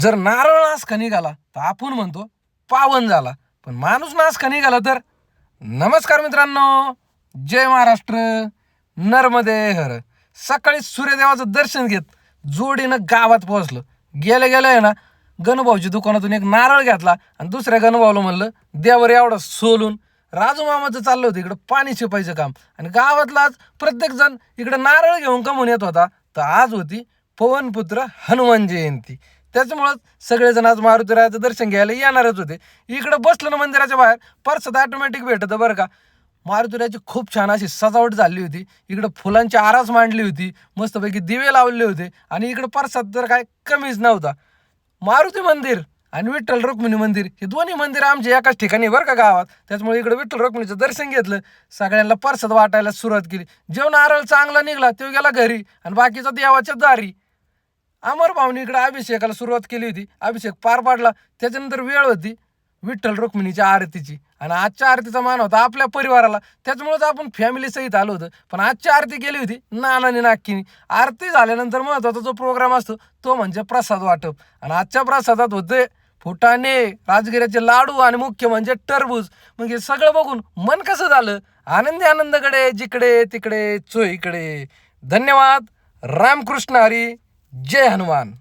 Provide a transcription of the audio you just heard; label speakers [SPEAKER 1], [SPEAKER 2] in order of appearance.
[SPEAKER 1] जर नारळ नासका निघाला तर आपण म्हणतो पावन झाला. पण माणूस नासका निघाला तर? नमस्कार मित्रांनो जय महाराष्ट्र नर्मदे हर. सकाळी सूर्यदेवाचं दर्शन घेत जोडीनं गावात पोहोचलं. गेलं गेलं आहे ना गणभाऊच्या दुकानातून एक नारळ घेतला आणि दुसऱ्या गणभाऊला म्हणलं देवर एवढं सोलून राजू मामाचं चाललं होतं इकडं पाणी शिपायचं काम. आणि गावातलाच आज इकडं नारळ घेऊन कमून येत होता. तर आज होती पवनपुत्र हनुमान जयंती. त्याच्यामुळं सगळेजण आज मारुतीरायाचं दर्शन घ्यायला येणारच होते. इकडं बसलं ना मंदिराच्या बाहेर परसात ऑटोमॅटिक भेटतं बरं का. मारुतीरायाची खूप छान अशी सजावट झाली होती. इकडं फुलांची आरास मांडली होती मस्तपैकी दिवे लावले होते आणि इकडं परसाद तर काय कमीच नव्हता. मारुती मंदिर आणि विठ्ठल रुक्मिणी मंदिर हे दोन्ही मंदिर आमचे एकाच ठिकाणी बरं का गावात. त्याच्यामुळे इकडे विठ्ठल रुक्मिणीचं दर्शन घेतलं. सगळ्यांना परसाद वाटायला सुरुवात केली. जेवण आरळ चांगला निघला तो गेला घरी आणि बाकीचा देवाच्या दारी. अमर भाऊनी इकडे अभिषेकाला सुरुवात केली होती. अभिषेक पार पाडला. त्याच्यानंतर वेळ होती. विठ्ठल रुक्मिणीच्या आरतीची. आणि आजच्या आरतीचा मान होता आपल्या परिवाराला. त्याच्यामुळेच आपण फॅमिली सहित आलो होतं. पण आजची आरती केली होती नानानी नाक्कीनी आरती झाल्यानंतर महत्त्वाचा जो प्रोग्राम असतो तो म्हणजे प्रसाद वाटप. आणि आजच्या प्रसादात होते फुटाणे राजगिऱ्याचे लाडू आणि मुख्य म्हणजे टरबूज. मग हे सगळं बघून मन कसं झालं? आनंदी आनंदकडे जिकडे तिकडे चोईकडे धन्यवाद. रामकृष्ण हरी. जय हनुमान